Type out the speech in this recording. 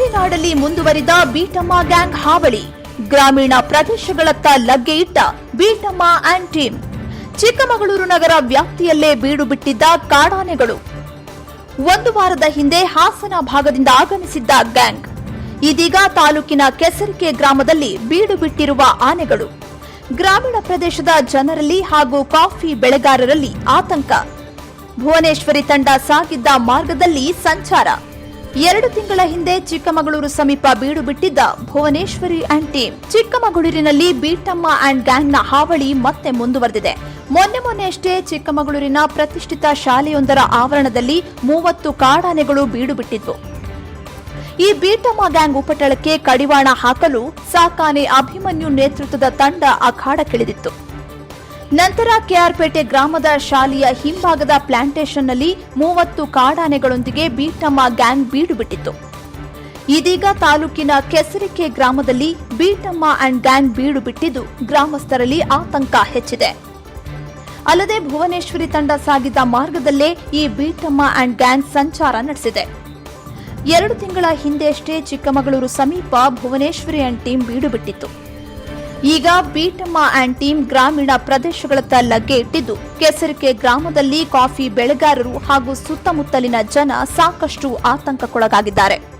ಕಾಫಿನಾಡಲ್ಲಿ ಮುಂದುವರಿದ ಬೀಟಮ್ಮ ಗ್ಯಾಂಗ್ ಹಾವಳಿ. ಗ್ರಾಮೀಣ ಪ್ರದೇಶಗಳತ್ತ ಲಗ್ಗೆ ಇಟ್ಟ ಬೀಟಮ್ಮ ಆಂಡ್ ಟೀಮ್. ಚಿಕ್ಕಮಗಳೂರು ನಗರ ವ್ಯಾಪ್ತಿಯಲ್ಲೇ ಬೀಡು ಬಿಟ್ಟಿದ್ದ ಕಾಡಾನೆಗಳು. ಒಂದು ವಾರದ ಹಿಂದೆ ಹಾಸನ ಭಾಗದಿಂದ ಆಗಮಿಸಿದ್ದ ಗ್ಯಾಂಗ್. ಇದೀಗ ತಾಲೂಕಿನ ಕೆಸರಿಕೆ ಗ್ರಾಮದಲ್ಲಿ ಬೀಡು ಬಿಟ್ಟಿರುವ ಆನೆಗಳು. ಗ್ರಾಮೀಣ ಪ್ರದೇಶದ ಜನರಲ್ಲಿ ಹಾಗೂ ಕಾಫಿ ಬೆಳೆಗಾರರಲ್ಲಿ ಆತಂಕ. ಭುವನೇಶ್ವರಿ ತಂಡ ಸಾಗಿದ್ದ ಮಾರ್ಗದಲ್ಲಿ ಸಂಚಾರ. ಎರಡು ತಿಂಗಳ ಹಿಂದೆ ಚಿಕ್ಕಮಗಳೂರು ಸಮೀಪ ಬೀಡು ಬಿಟ್ಟಿದ್ದ ಭುವನೇಶ್ವರಿ ಅಂಡ್ ಟೀಮ್ ಚಿಕ್ಕಮಗಳೂರಿನಲ್ಲಿ ಬೀಟಮ್ಮ ಅಂಡ್ ಗ್ಯಾಂಗ್ನ ಹಾವಳಿ ಮತ್ತೆ ಮುಂದುವರೆದಿದೆ. ಮೊನ್ನೆ ಮೊನ್ನೆಯಷ್ಟೇ ಚಿಕ್ಕಮಗಳೂರಿನ ಪ್ರತಿಷ್ಠಿತ ಶಾಲೆಯೊಂದರ ಆವರಣದಲ್ಲಿ ಮೂವತ್ತು ಕಾಡಾನೆಗಳು ಬೀಡು ಬಿಟ್ಟಿದ್ವು ಈ ಬೀಟಮ್ಮ ಗ್ಯಾಂಗ್ ಉಪಟಳಕ್ಕೆ ಕಡಿವಾಣ ಹಾಕಲು ಸಾಕಾನೆ ಅಭಿಮನ್ಯು ನೇತೃತ್ವದ ತಂಡ ಅಖಾಡಕ್ಕಿಳಿದಿತ್ತು. ನಂತರ ಕೆಆರ್ಪೇಟೆ ಗ್ರಾಮದ ಶಾಲೆಯ ಹಿಂಭಾಗದ ಪ್ಲಾಂಟೇಶನ್ನಲ್ಲಿ ಮೂವತ್ತು ಕಾಡಾನೆಗಳೊಂದಿಗೆ ಬೀಟಮ್ಮ ಗ್ಯಾಂಗ್ ಬೀಡು ಬಿಟ್ಟಿತ್ತು. ಇದೀಗ ತಾಲೂಕಿನ ಕೆಸರಿಕೆ ಗ್ರಾಮದಲ್ಲಿ ಬೀಟಮ್ಮ ಅಂಡ್ ಗ್ಯಾಂಗ್ ಬೀಡು ಬಿಟ್ಟಿದ್ದು ಗ್ರಾಮಸ್ಥರಲ್ಲಿ ಆತಂಕ ಹೆಚ್ಚಿದೆ. ಅಲ್ಲದೆ ಭುವನೇಶ್ವರಿ ತಂಡ ಸಾಗಿದ್ದ ಮಾರ್ಗದಲ್ಲೇ ಈ ಬೀಟಮ್ಮ ಅಂಡ್ ಗ್ಯಾಂಗ್ ಸಂಚಾರ ನಡೆಸಿದೆ. ಎರಡು ತಿಂಗಳ ಹಿಂದೆಯಷ್ಟೇ ಚಿಕ್ಕಮಗಳೂರು ಸಮೀಪ ಭುವನೇಶ್ವರಿ ಅಂಡ್ ಟೀಂ ಬೀಡು ಬಿಟ್ಟಿತ್ತು. ಈಗ ಬೀಟಮ್ಮ ಆಂಡ್ ಟೀಮ್ ಗ್ರಾಮೀಣ ಪ್ರದೇಶಗಳತ್ತ ಲಗ್ಗೆ ಇಟ್ಟಿದ್ದು ಕೆಸರಿಕೆ ಗ್ರಾಮದಲ್ಲಿ ಕಾಫಿ ಬೆಳೆಗಾರರು ಹಾಗೂ ಸುತ್ತಮುತ್ತಲಿನ ಜನ ಸಾಕಷ್ಟು ಆತಂಕಕ್ಕೊಳಗಾಗಿದ್ದಾರೆ.